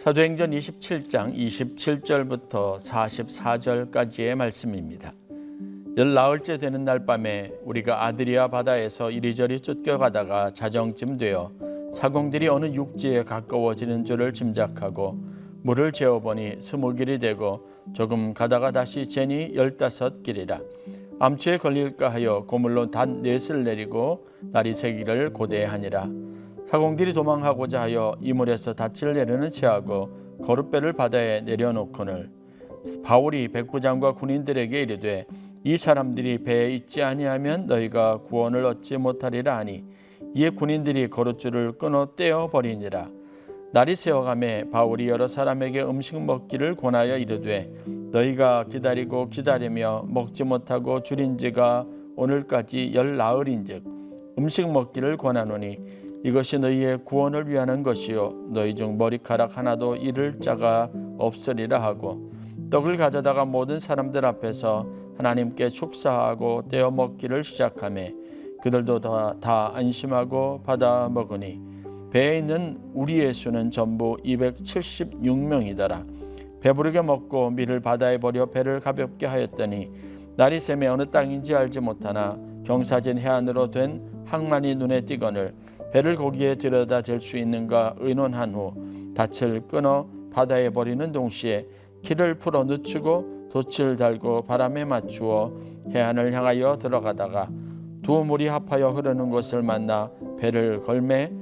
사도행전 27장 27절부터 44절까지의 말씀입니다. 열나흘째 되는 날 밤에 우리가 아드리아 바다에서 이리저리 쫓겨가다가 자정쯤 되어 사공들이 어느 육지에 가까워지는 줄을 짐작하고 물을 재어보니 스무 길이 되고 조금 가다가 다시 재니 열다섯 길이라 암초에 걸릴까 하여 고물로 단 넷을 내리고 날이 새기를 고대하니라 사공들이 도망하고자 하여 이물에서 닻을 내려는 체하고 거룻배를 바다에 내려놓거늘 바울이 백부장과 군인들에게 이르되 이 사람들이 배에 있지 아니하면 너희가 구원을 얻지 못하리라 하니 이에 군인들이 거룻줄을 끊어 떼어 버리니라. 날이 새어가매 바울이 여러 사람에게 음식 먹기를 권하여 이르되 너희가 기다리고 기다리며 먹지 못하고 줄인 지가 오늘까지 열 나흘인즉 음식 먹기를 권하노니 이것이 너희의 구원을 위하는 것이요. 너희 중 머리카락 하나도 잃을 자가 없으리라 하고 떡을 가져다가 모든 사람들 앞에서 하나님께 축사하고 떼어 먹기를 시작하매 그들도 다, 다 안심하고 받아 먹으니 배에 있는 우리의 수는 전부 276명이더라. 배부르게 먹고 밀을 바다에 버려 배를 가볍게 하였더니 날이 새매 어느 땅인지 알지 못하나 경사진 해안으로 된 항만이 눈에 띄거늘 배를 거기에 들여다 댈 수 있는가 의논한 후 닻을 끊어 바다에 버리는 동시에 키를 풀어 늦추고 돛을 달고 바람에 맞추어 해안을 향하여 들어가다가 두 물이 합하여 흐르는 곳을 만나 배를 걸매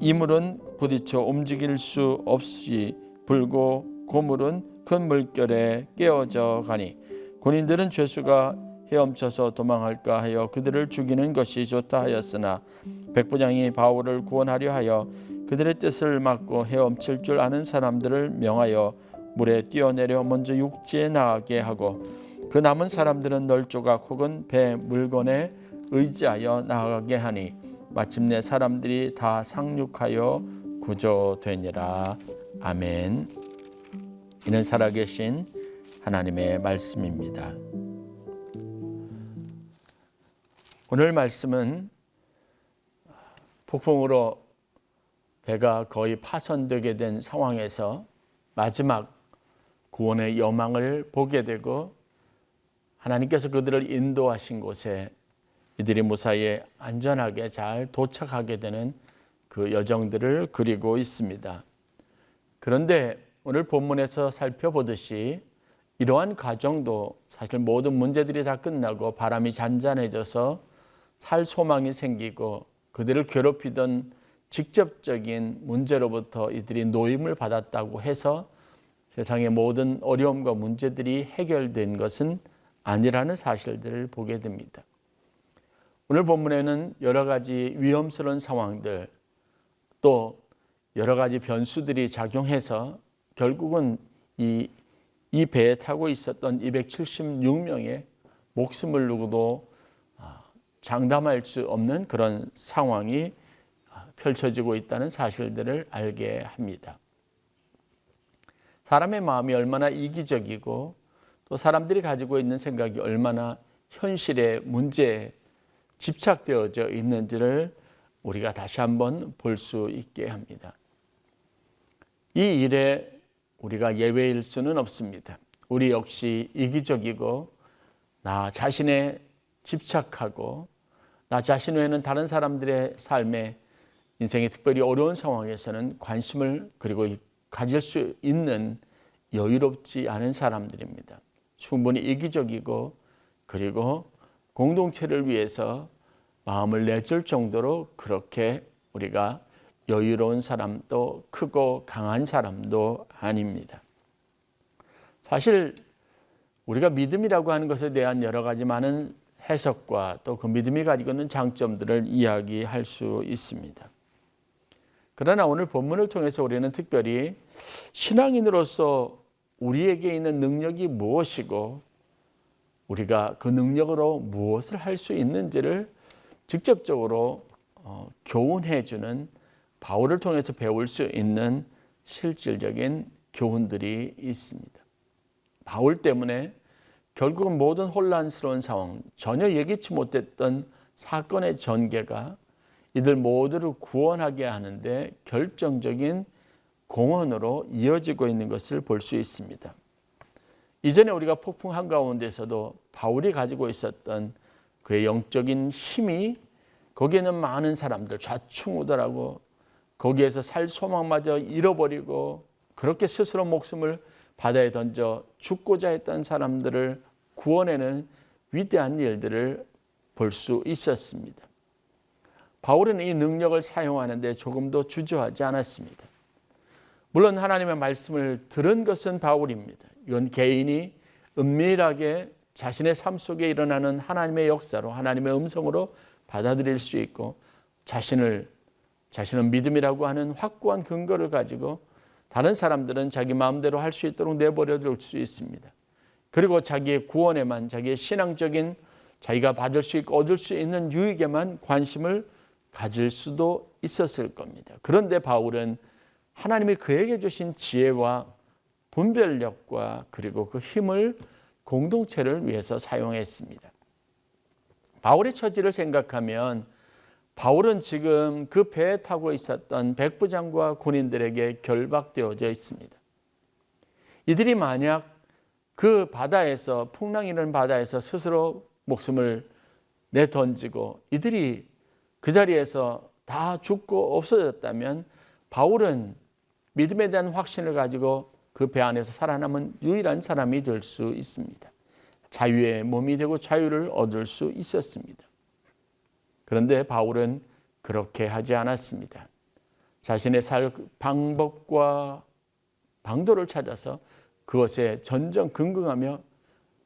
이물은 부딪혀 움직일 수 없이 불고 고물은 큰 물결에 깨어져 가니 군인들은 죄수가 헤엄쳐서 도망할까 하여 그들을 죽이는 것이 좋다 하였으나 백부장이 바울을 구원하려 하여 그들의 뜻을 막고 헤엄칠 줄 아는 사람들을 명하여 물에 뛰어내려 먼저 육지에 나가게 하고 그 남은 사람들은 널조각 혹은 배 물건에 의지하여 나가게 하니 마침내 사람들이 다 상륙하여 구조되니라 아멘. 이는 살아계신 하나님의 말씀입니다. 오늘 말씀은 폭풍으로 배가 거의 파손되게 된 상황에서 마지막 구원의 여망을 보게 되고 하나님께서 그들을 인도하신 곳에 이들이 무사히 안전하게 잘 도착하게 되는 그 여정들을 그리고 있습니다. 그런데 오늘 본문에서 살펴보듯이 이러한 과정도 사실 모든 문제들이 다 끝나고 바람이 잔잔해져서 살 소망이 생기고 그들을 괴롭히던 직접적인 문제로부터 이들이 노임을 받았다고 해서 세상의 모든 어려움과 문제들이 해결된 것은 아니라는 사실들을 보게 됩니다. 오늘 본문에는 여러 가지 위험스러운 상황들 또 여러 가지 변수들이 작용해서 결국은 이, 이 배에 타고 있었던 276명의 목숨을 누구도 장담할 수 없는 그런 상황이 펼쳐지고 있다는 사실들을 알게 합니다. 사람의 마음이 얼마나 이기적이고 또 사람들이 가지고 있는 생각이 얼마나 현실의 문제에 집착되어져 있는지를 우리가 다시 한번 볼 수 있게 합니다. 이 일에 우리가 예외일 수는 없습니다. 우리 역시 이기적이고 나 자신에 집착하고 나 자신 외에는 다른 사람들의 삶에 인생의 특별히 어려운 상황에서는 관심을 그리고 가질 수 있는 여유롭지 않은 사람들입니다. 충분히 이기적이고 그리고 공동체를 위해서 마음을 내줄 정도로 그렇게 우리가 여유로운 사람도 크고 강한 사람도 아닙니다. 사실 우리가 믿음이라고 하는 것에 대한 여러 가지 많은 해석과 또 그 믿음이 가지고 있는 장점들을 이야기할 수 있습니다. 그러나 오늘 본문을 통해서 우리는 특별히 신앙인으로서 우리에게 있는 능력이 무엇이고 우리가 그 능력으로 무엇을 할 수 있는지를 직접적으로 어, 교훈해 주는 바울을 통해서 배울 수 있는 실질적인 교훈들이 있습니다. 바울 때문에 결국은 모든 혼란스러운 상황, 전혀 예기치 못했던 사건의 전개가 이들 모두를 구원하게 하는데 결정적인 공헌으로 이어지고 있는 것을 볼 수 있습니다. 이전에 우리가 폭풍 한가운데서도 바울이 가지고 있었던 그의 영적인 힘이 거기에는 많은 사람들 좌충우돌하고 거기에서 살 소망마저 잃어버리고 그렇게 스스로 목숨을 바다에 던져 죽고자 했던 사람들을 구원해는 위대한 일들을 볼 수 있었습니다. 바울은 이 능력을 사용하는데 조금도 주저하지 않았습니다. 물론 하나님의 말씀을 들은 것은 바울입니다. 이건 개인이 은밀하게 자신의 삶 속에 일어나는 하나님의 역사로 하나님의 음성으로 받아들일 수 있고 자신을 자신은 믿음이라고 하는 확고한 근거를 가지고 다른 사람들은 자기 마음대로 할 수 있도록 내버려 둘 수 있습니다. 그리고 자기의 구원에만 자기의 신앙적인 자기가 받을 수 있고 얻을 수 있는 유익에만 관심을 가질 수도 있었을 겁니다. 그런데 바울은 하나님이 그에게 주신 지혜와 분별력과 그리고 그 힘을 공동체를 위해서 사용했습니다. 바울의 처지를 생각하면 바울은 지금 그 배에 타고 있었던 백부장과 군인들에게 결박되어져 있습니다. 이들이 만약 그 바다에서 풍랑이 는 바다에서 스스로 목숨을 내던지고 이들이 그 자리에서 다 죽고 없어졌다면 바울은 믿음에 대한 확신을 가지고 그 배 안에서 살아남은 유일한 사람이 될 수 있습니다. 자유의 몸이 되고 자유를 얻을 수 있었습니다. 그런데 바울은 그렇게 하지 않았습니다. 자신의 살 방법과 방도를 찾아서 그것에 전전긍긍하며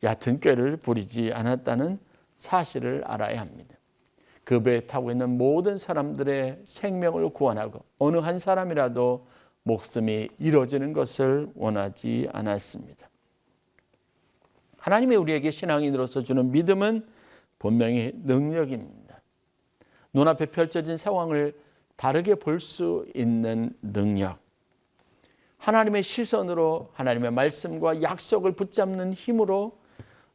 얕은 꾀를 부리지 않았다는 사실을 알아야 합니다. 그 배에 타고 있는 모든 사람들의 생명을 구원하고 어느 한 사람이라도 목숨이 잃어지는 것을 원하지 않았습니다. 하나님이 우리에게 신앙인으로서 주는 믿음은 분명히 능력입니다. 눈앞에 펼쳐진 상황을 다르게 볼 수 있는 능력. 하나님의 시선으로 하나님의 말씀과 약속을 붙잡는 힘으로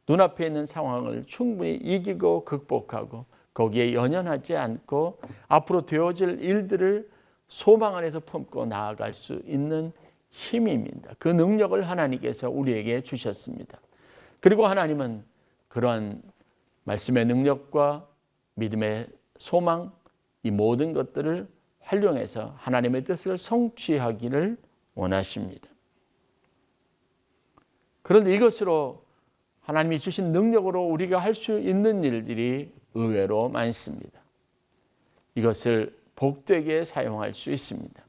눈앞에 있는 상황을 충분히 이기고 극복하고 거기에 연연하지 않고 앞으로 되어질 일들을 소망 안에서 품고 나아갈 수 있는 힘입니다. 그 능력을 하나님께서 우리에게 주셨습니다. 그리고 하나님은 그러한 말씀의 능력과 믿음의 소망 이 모든 것들을 활용해서 하나님의 뜻을 성취하기를 원하십니다. 그런데 이것으로 하나님이 주신 능력으로 우리가 할 수 있는 일들이 의외로 많습니다. 이것을 복되게 사용할 수 있습니다.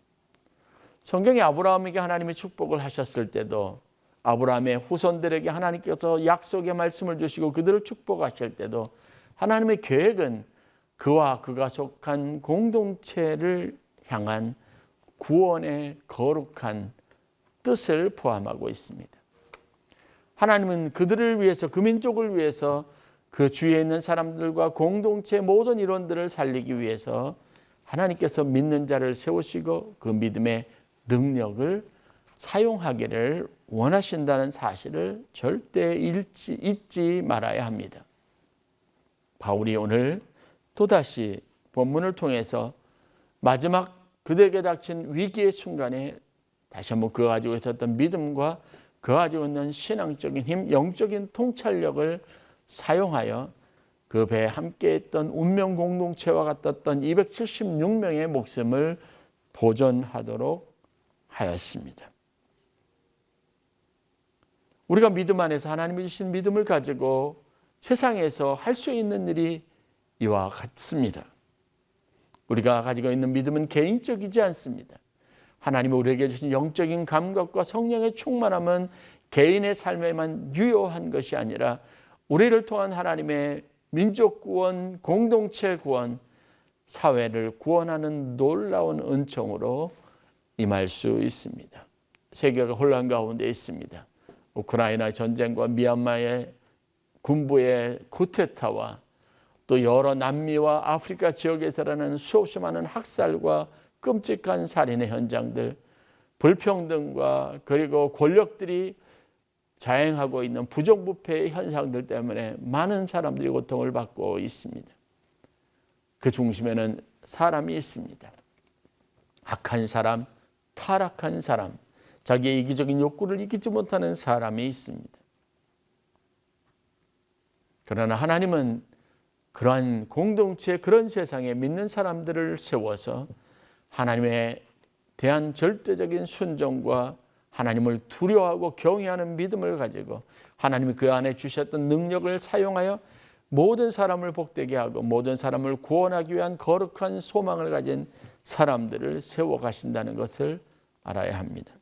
성경에 아브라함에게 하나님이 축복을 하셨을 때도 아브라함의 후손들에게 하나님께서 약속의 말씀을 주시고 그들을 축복하실 때도 하나님의 계획은 그와 그가 속한 공동체를 향한 구원의 거룩한 뜻을 포함하고 있습니다. 하나님은 그들을 위해서 그 민족을 위해서 그 주위에 있는 사람들과 공동체 모든 일원들을 살리기 위해서 하나님께서 믿는 자를 세우시고 그 믿음의 능력을 사용하기를 원하신다는 사실을 절대 잃지, 잊지 말아야 합니다. 바울이 오늘 또다시 본문을 통해서 마지막 그들에게 닥친 위기의 순간에 다시 한번 그가 가지고 있었던 믿음과 그가 가지고 있는 신앙적인 힘, 영적인 통찰력을 사용하여 그 배에 함께 있던 운명 공동체와 같았던 276명의 목숨을 보존하도록 하였습니다. 우리가 믿음 안에서 하나님이 주신 믿음을 가지고 세상에서 할 수 있는 일이 이와 같습니다. 우리가 가지고 있는 믿음은 개인적이지 않습니다. 하나님이 우리에게 주신 영적인 감각과 성령의 충만함은 개인의 삶에만 유효한 것이 아니라 우리를 통한 하나님의 민족 구원, 공동체 구원, 사회를 구원하는 놀라운 은총으로 임할 수 있습니다. 세계가 혼란 가운데 있습니다. 우크라이나 전쟁과 미얀마의 군부의 쿠데타와 또 여러 남미와 아프리카 지역에 드러나는 수없이 많은 학살과 끔찍한 살인의 현장들, 불평등과 그리고 권력들이 자행하고 있는 부정부패의 현상들 때문에 많은 사람들이 고통을 받고 있습니다. 그 중심에는 사람이 있습니다. 악한 사람, 타락한 사람, 자기의 이기적인 욕구를 이기지 못하는 사람이 있습니다. 그러나 하나님은 그러한 공동체 그런 세상에 믿는 사람들을 세워서 하나님에 대한 절대적인 순종과 하나님을 두려워하고 경외하는 믿음을 가지고 하나님이 그 안에 주셨던 능력을 사용하여 모든 사람을 복되게 하고 모든 사람을 구원하기 위한 거룩한 소망을 가진 사람들을 세워 가신다는 것을 알아야 합니다.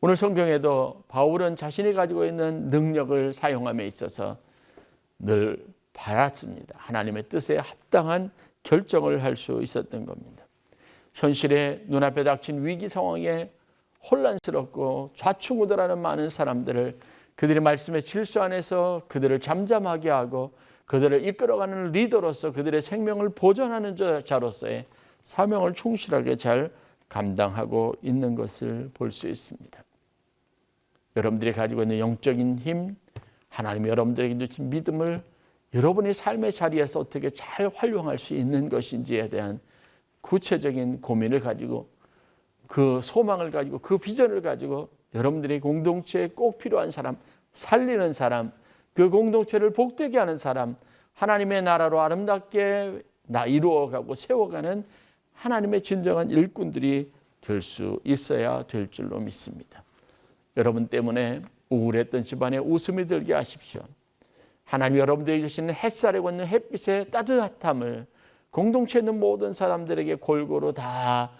오늘 성경에도 바울은 자신이 가지고 있는 능력을 사용함에 있어서 늘 바랐습니다. 하나님의 뜻에 합당한 결정을 할 수 있었던 겁니다. 현실에 눈앞에 닥친 위기 상황에 혼란스럽고 좌충우돌하는 많은 사람들을 그들의 말씀의 질서 안에서 그들을 잠잠하게 하고 그들을 이끌어가는 리더로서 그들의 생명을 보존하는 자로서의 사명을 충실하게 잘 감당하고 있는 것을 볼 수 있습니다. 여러분들이 가지고 있는 영적인 힘, 하나님이 여러분들에게 주신 믿음을 여러분의 삶의 자리에서 어떻게 잘 활용할 수 있는 것인지에 대한 구체적인 고민을 가지고 그 소망을 가지고 그 비전을 가지고 여러분들의 공동체에 꼭 필요한 사람, 살리는 사람, 그 공동체를 복되게 하는 사람, 하나님의 나라로 아름답게 나 이루어가고 세워가는 하나님의 진정한 일꾼들이 될 수 있어야 될 줄로 믿습니다. 여러분 때문에 우울했던 집안에 웃음이 들게 하십시오. 하나님 여러분들에게 주시는 햇살에 걷는 햇빛의 따뜻함을 공동체에 있는 모든 사람들에게 골고루 다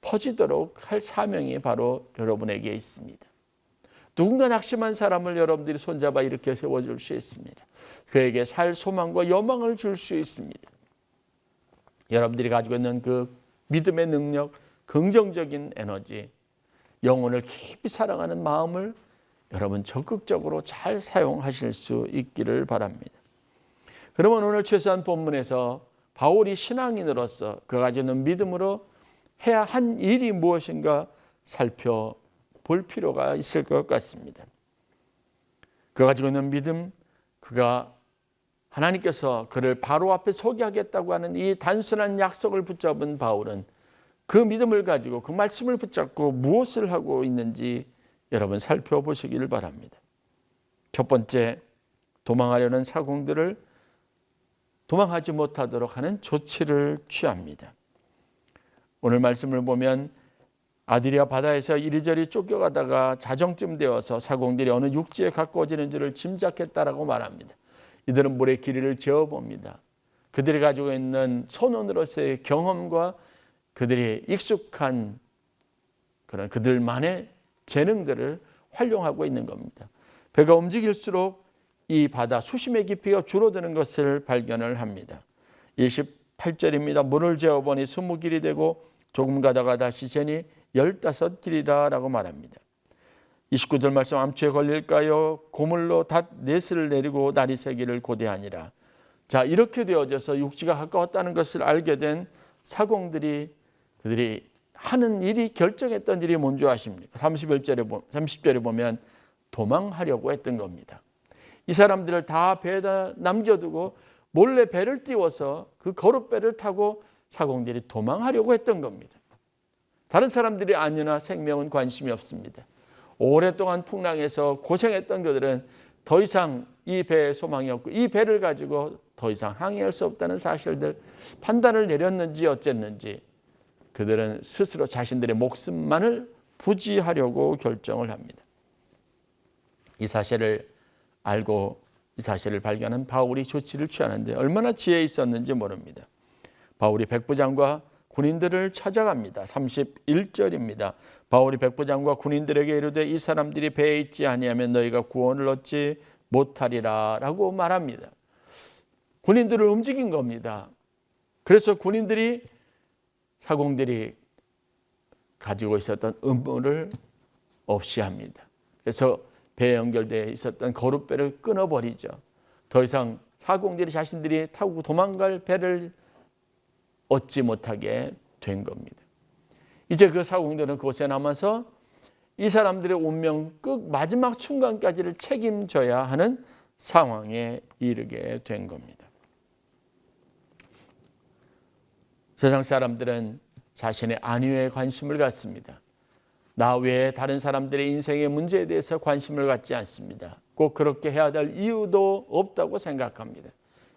퍼지도록 할 사명이 바로 여러분에게 있습니다. 누군가 낙심한 사람을 여러분들이 손잡아 이렇게 세워줄 수 있습니다. 그에게 살 소망과 여망을 줄 수 있습니다. 여러분들이 가지고 있는 그 믿음의 능력, 긍정적인 에너지, 영혼을 깊이 사랑하는 마음을 여러분 적극적으로 잘 사용하실 수 있기를 바랍니다. 그러면 오늘 최소한 본문에서 바울이 신앙인으로서 그 가 지는 믿음으로 해야 한 일이 무엇인가 살펴볼 필요가 있을 것 같습니다. 그 가지고 있는 믿음, 그가 하나님께서 그를 바로 앞에 서게 하겠다고 하는 이 단순한 약속을 붙잡은 바울은 그 믿음을 가지고 그 말씀을 붙잡고 무엇을 하고 있는지 여러분 살펴보시기를 바랍니다. 첫 번째, 도망하려는 사공들을 도망하지 못하도록 하는 조치를 취합니다. 오늘 말씀을 보면 아드리아 바다에서 이리저리 쫓겨가다가 자정쯤 되어서 사공들이 어느 육지에 가까워지는 줄을 짐작했다라고 말합니다. 이들은 물의 길이를 재어봅니다. 그들이 가지고 있는 선원으로서의 경험과 그들이 익숙한 그런 그들만의 재능들을 활용하고 있는 겁니다. 배가 움직일수록 이 바다 수심의 깊이가 줄어드는 것을 발견을 합니다. 28절입니다. 물을 재어보니 스무 길이 되고 조금 가다가 다시 재니 열다섯 길이라 라고 말합니다. 29절 말씀 암초에 걸릴까요? 고물로 닷 넷을 내리고 날이 새기를 고대하니라. 자 이렇게 되어져서 육지가 가까웠다는 것을 알게 된 사공들이 그들이 하는 일이 결정했던 일이 뭔지 아십니까? 31절에 30절에 보면 도망하려고 했던 겁니다. 이 사람들을 다 배에다 남겨두고 몰래 배를 띄워서 그 거룻배를 타고 사공들이 도망하려고 했던 겁니다. 다른 사람들이 안위나 생명은 관심이 없습니다. 오랫동안 풍랑에서 고생했던 그들은 더 이상 이 배에 소망이 없고 이 배를 가지고 더 이상 항해할 수 없다는 사실들 판단을 내렸는지 어쨌는지 그들은 스스로 자신들의 목숨만을 부지하려고 결정을 합니다. 이 사실을 알고 이 사실을 발견한 바울이 조치를 취하는데 얼마나 지혜 있었는지 모릅니다. 바울이 백부장과 군인들을 찾아갑니다. 31절입니다. 바울이 백부장과 군인들에게 이르되 이 사람들이 배에 있지 아니하면 너희가 구원을 얻지 못하리라라고 말합니다. 군인들을 움직인 겁니다. 그래서 군인들이 사공들이 가지고 있었던 음모를 없이 합니다. 그래서 배에 연결되어 있었던 거룻배를 끊어버리죠. 더 이상 사공들이 자신들이 타고 도망갈 배를 얻지 못하게 된 겁니다. 이제 그 사공들은 그곳에 남아서 이 사람들의 운명 끝 마지막 순간까지를 책임져야 하는 상황에 이르게 된 겁니다. 세상 사람들은 자신의 안위에 관심을 갖습니다. 나 외에 다른 사람들의 인생의 문제에 대해서 관심을 갖지 않습니다. 꼭 그렇게 해야 될 이유도 없다고 생각합니다.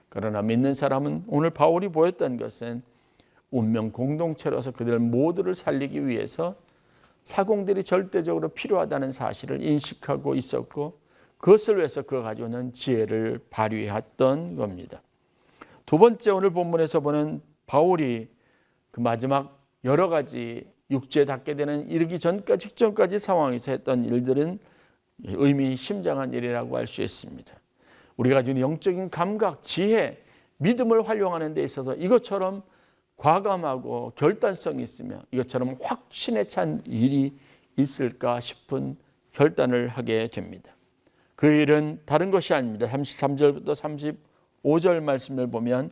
그러나 믿는 사람은 오늘 바울이 보였던 것은 운명 공동체로서 그들 모두를 살리기 위해서 사공들이 절대적으로 필요하다는 사실을 인식하고 있었고 그것을 위해서 그가 가지고 있는 지혜를 발휘했던 겁니다. 두 번째 오늘 본문에서 보는 바울이 그 마지막 여러 가지 육체에 닿게 되는 이르기 전까지 직전까지 상황에서 했던 일들은 의미 심장한 일이라고 할 수 있습니다. 우리가 있는 영적인 감각, 지혜, 믿음을 활용하는 데 있어서 이것처럼 과감하고 결단성이 있으며 이것처럼 확신에 찬 일이 있을까 싶은 결단을 하게 됩니다. 그 일은 다른 것이 아닙니다. 33절부터 35절 말씀을 보면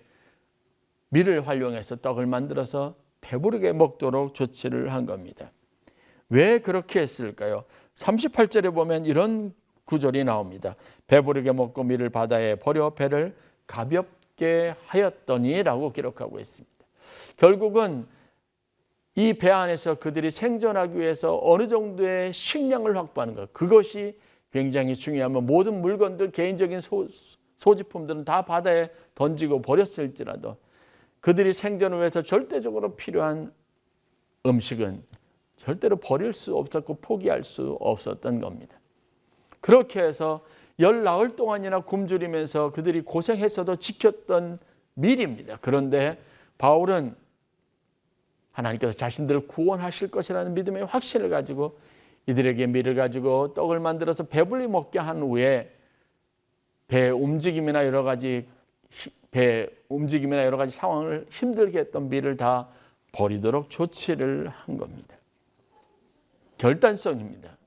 밀을 활용해서 떡을 만들어서 배부르게 먹도록 조치를 한 겁니다. 왜 그렇게 했을까요? 38절에 보면 이런 구절이 나옵니다. 배부르게 먹고 밀을 바다에 버려 배를 가볍게 하였더니라고 기록하고 있습니다. 결국은 이 배 안에서 그들이 생존하기 위해서 어느 정도의 식량을 확보하는 것 그것이 굉장히 중요하면 모든 물건들 개인적인 소, 소지품들은 다 바다에 던지고 버렸을지라도 그들이 생존을 위해서 절대적으로 필요한 음식은 절대로 버릴 수 없었고 포기할 수 없었던 겁니다. 그렇게 해서 열 나흘 동안이나 굶주리면서 그들이 고생했어도 지켰던 밀입니다. 그런데 바울은 하나님께서 자신들을 구원하실 것이라는 믿음의 확신을 가지고 이들에게 밀을 가지고 떡을 만들어서 배불리 먹게 한 후에 배 움직임이나 여러 가지 배 움직임이나 여러 가지 상황을 힘들게 했던 밀을 다 버리도록 조치를 한 겁니다. 결단성입니다.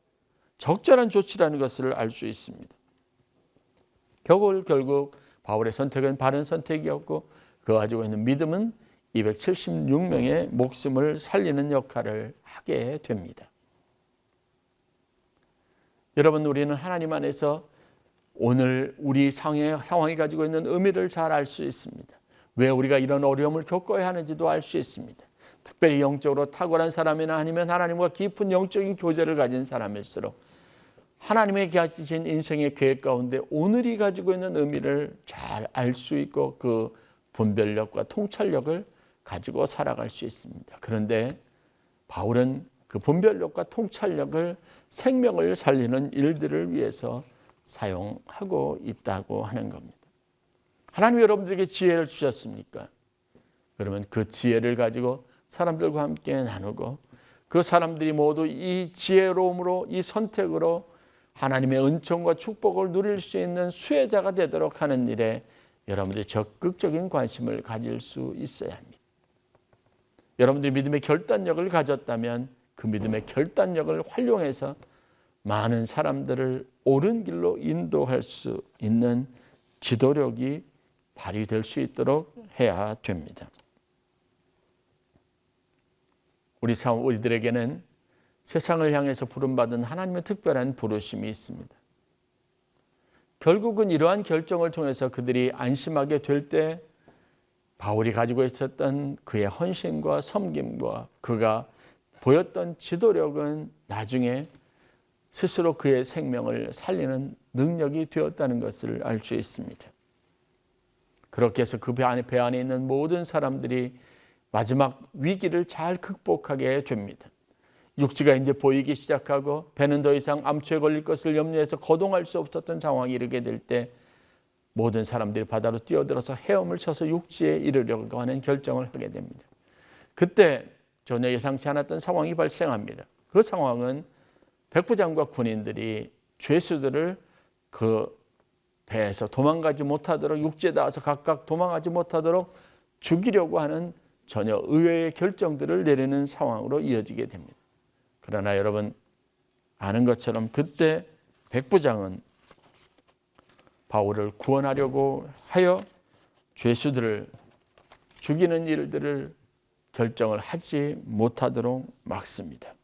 적절한 조치라는 것을 알 수 있습니다. 결국 결국 바울의 선택은 바른 선택이었고 그 가지고 있는 믿음은 276명의 목숨을 살리는 역할을 하게 됩니다. 여러분 우리는 하나님 안에서 오늘 우리 상황, 상황이 가지고 있는 의미를 잘 알 수 있습니다. 왜 우리가 이런 어려움을 겪어야 하는지도 알 수 있습니다. 특별히 영적으로 탁월한 사람이나 아니면 하나님과 깊은 영적인 교제를 가진 사람일수록 하나님의 가지신 인생의 계획 가운데 오늘이 가지고 있는 의미를 잘 알 수 있고 그 분별력과 통찰력을 가지고 살아갈 수 있습니다. 그런데 바울은 그 분별력과 통찰력을 생명을 살리는 일들을 위해서 사용하고 있다고 하는 겁니다. 하나님 여러분들에게 지혜를 주셨습니까? 그러면 그 지혜를 가지고 사람들과 함께 나누고 그 사람들이 모두 이 지혜로움으로 이 선택으로 하나님의 은총과 축복을 누릴 수 있는 수혜자가 되도록 하는 일에 여러분들이 적극적인 관심을 가질 수 있어야 합니다. 여러분들이 믿음의 결단력을 가졌다면 그 믿음의 결단력을 활용해서 많은 사람들을 옳은 길로 인도할 수 있는 지도력이 발휘될 수 있도록 해야 됩니다. 우리 상 우리들에게는 세상을 향해서 부름받은 하나님의 특별한 부르심이 있습니다. 결국은 이러한 결정을 통해서 그들이 안심하게 될 때 바울이 가지고 있었던 그의 헌신과 섬김과 그가 보였던 지도력은 나중에 스스로 그의 생명을 살리는 능력이 되었다는 것을 알 수 있습니다. 그렇게 해서 그 배 안에, 배 안에 있는 모든 사람들이 마지막 위기를 잘 극복하게 됩니다. 육지가 이제 보이기 시작하고 배는 더 이상 암초에 걸릴 것을 염려해서 거동할 수 없었던 상황이 이르게 될 때 모든 사람들이 바다로 뛰어들어서 헤엄을 쳐서 육지에 이르려고 하는 결정을 하게 됩니다. 그때 전혀 예상치 않았던 상황이 발생합니다. 그 상황은 백부장과 군인들이 죄수들을 그 배에서 도망가지 못하도록 육지에 닿아서 각각 도망가지 못하도록 죽이려고 하는 전혀 의외의 결정들을 내리는 상황으로 이어지게 됩니다. 그러나 여러분 아는 것처럼 그때 백부장은 바울을 구원하려고 하여 죄수들을 죽이는 일들을 결정을 하지 못하도록 막습니다.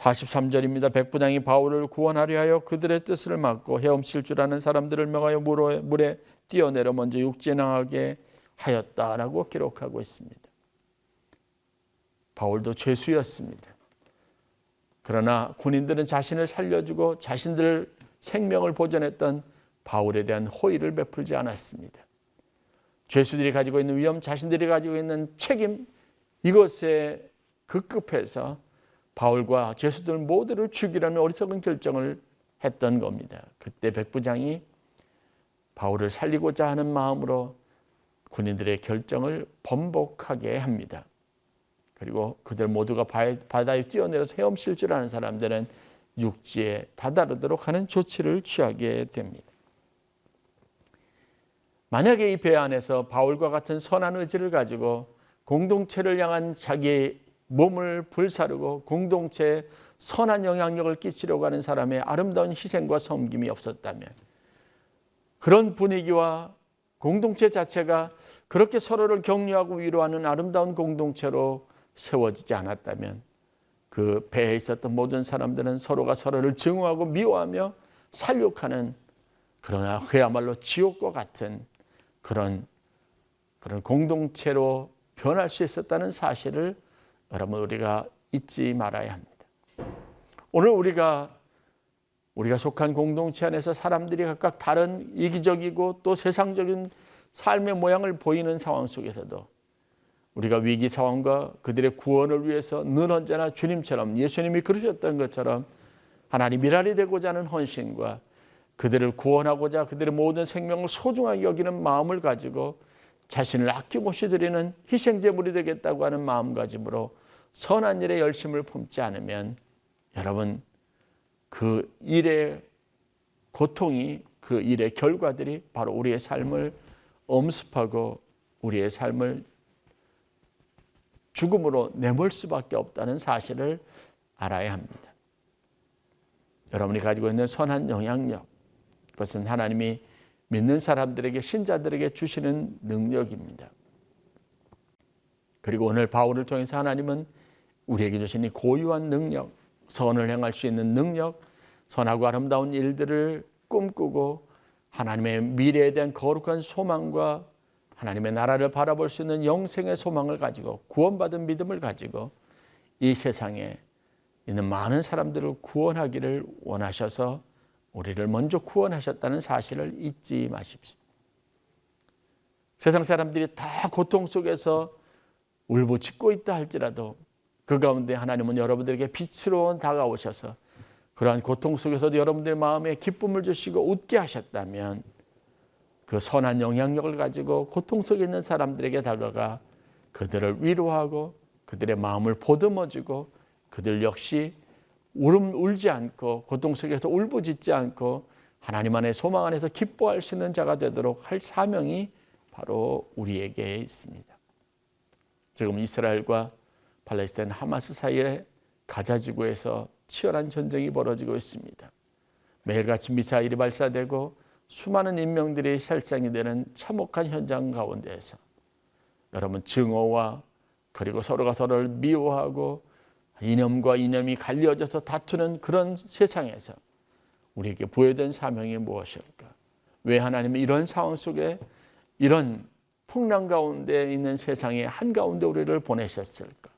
43절입니다. 백부장이 바울을 구원하려 하여 그들의 뜻을 막고 헤엄칠 줄 아는 사람들을 명하여 물에, 뛰어내려 먼저 육지에 나가게 하였다라고 기록하고 있습니다. 바울도 죄수였습니다. 그러나 군인들은 자신을 살려주고 자신들 생명을 보존했던 바울에 대한 호의를 베풀지 않았습니다. 죄수들이 가지고 있는 위험, 자신들이 가지고 있는 책임 이것에 급급해서 바울과 죄수들 모두를 죽이라는 어리석은 결정을 했던 겁니다. 그때 백부장이 바울을 살리고자 하는 마음으로 군인들의 결정을 번복하게 합니다. 그리고 그들 모두가 바다에 뛰어내려서 헤엄칠 줄 아는 사람들은 육지에 다다르도록 하는 조치를 취하게 됩니다. 만약에 이 배 안에서 바울과 같은 선한 의지를 가지고 공동체를 향한 자기의 몸을 불사르고 공동체에 선한 영향력을 끼치려고 하는 사람의 아름다운 희생과 섬김이 없었다면 그런 분위기와 공동체 자체가 그렇게 서로를 격려하고 위로하는 아름다운 공동체로 세워지지 않았다면 그 배에 있었던 모든 사람들은 서로가 서로를 증오하고 미워하며 살육하는 그러나 그야말로 지옥과 같은 그런 그런 공동체로 변할 수 있었다는 사실을 여러분 우리가 잊지 말아야 합니다. 오늘 우리가 우리가 속한 공동체 안에서 사람들이 각각 다른 이기적이고 또 세상적인 삶의 모양을 보이는 상황 속에서도 우리가 위기 상황과 그들의 구원을 위해서 늘 언제나 주님처럼 예수님이 그러셨던 것처럼 하나님 일할이 되고자 하는 헌신과 그들을 구원하고자 그들의 모든 생명을 소중하게 여기는 마음을 가지고 자신을 아낌없이 드리는 희생제물이 되겠다고 하는 마음가짐으로 선한 일에 열심을 품지 않으면 여러분 그 일의 고통이 그 일의 결과들이 바로 우리의 삶을 엄습하고 우리의 삶을 죽음으로 내몰 수밖에 없다는 사실을 알아야 합니다. 여러분이 가지고 있는 선한 영향력, 그것은 하나님이 믿는 사람들에게 신자들에게 주시는 능력입니다. 그리고 오늘 바울을 통해서 하나님은 우리에게 주신 이 고유한 능력, 선을 행할 수 있는 능력, 선하고 아름다운 일들을 꿈꾸고 하나님의 미래에 대한 거룩한 소망과 하나님의 나라를 바라볼 수 있는 영생의 소망을 가지고 구원받은 믿음을 가지고 이 세상에 있는 많은 사람들을 구원하기를 원하셔서 우리를 먼저 구원하셨다는 사실을 잊지 마십시오. 세상 사람들이 다 고통 속에서 울부짖고 있다 할지라도 그 가운데 하나님은 여러분들에게 빛으로 다가오셔서 그러한 고통 속에서도 여러분들의 마음에 기쁨을 주시고 웃게 하셨다면 그 선한 영향력을 가지고 고통 속에 있는 사람들에게 다가가 그들을 위로하고 그들의 마음을 보듬어주고 그들 역시 울음 울지 않고 고통 속에서 울부짖지 않고 하나님 안에 소망 안에서 기뻐할 수 있는 자가 되도록 할 사명이 바로 우리에게 있습니다. 지금 이스라엘과 팔레스타인 하마스 사이에 가자 지구에서 치열한 전쟁이 벌어지고 있습니다. 매일같이 미사일이 발사되고 수많은 인명들이 살상이 되는 참혹한 현장 가운데에서 여러분 증오와 그리고 서로가 서로를 미워하고 이념과 이념이 갈려져서 다투는 그런 세상에서 우리에게 부여된 사명이 무엇일까? 왜 하나님은 이런 상황 속에 이런 풍랑 가운데 있는 세상의 한가운데 우리를 보내셨을까?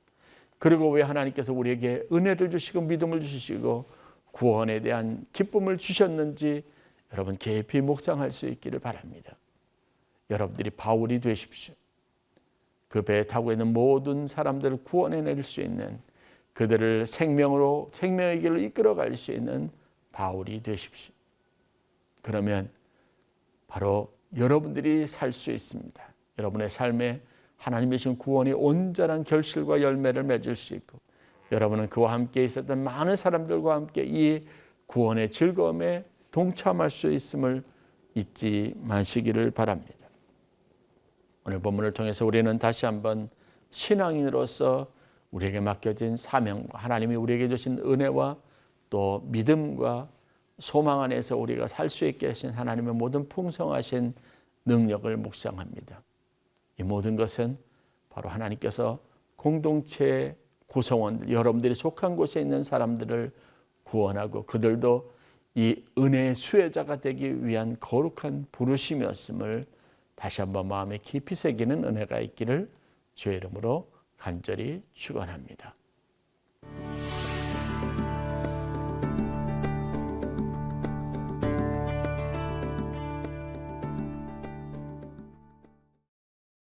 그리고 왜 하나님께서 우리에게 은혜를 주시고 믿음을 주시고 구원에 대한 기쁨을 주셨는지 여러분 깊이 묵상할 수 있기를 바랍니다. 여러분들이 바울이 되십시오. 그 배에 타고 있는 모든 사람들을 구원해낼 수 있는 그들을 생명으로 생명의 길로 이끌어갈 수 있는 바울이 되십시오. 그러면 바로 여러분들이 살 수 있습니다. 여러분의 삶에 하나님의 신 구원이 온전한 결실과 열매를 맺을 수 있고 여러분은 그와 함께 있었던 많은 사람들과 함께 이 구원의 즐거움에 동참할 수 있음을 잊지 마시기를 바랍니다. 오늘 본문을 통해서 우리는 다시 한번 신앙인으로서 우리에게 맡겨진 사명과 하나님이 우리에게 주신 은혜와 또 믿음과 소망 안에서 우리가 살 수 있게 하신 하나님의 모든 풍성하신 능력을 묵상합니다. 이 모든 것은 바로 하나님께서 공동체 구성원들, 여러분들이 속한 곳에 있는 사람들을 구원하고 그들도 이 은혜의 수혜자가 되기 위한 거룩한 부르심이었음을 다시 한번 마음에 깊이 새기는 은혜가 있기를 주의 이름으로 간절히 축원합니다.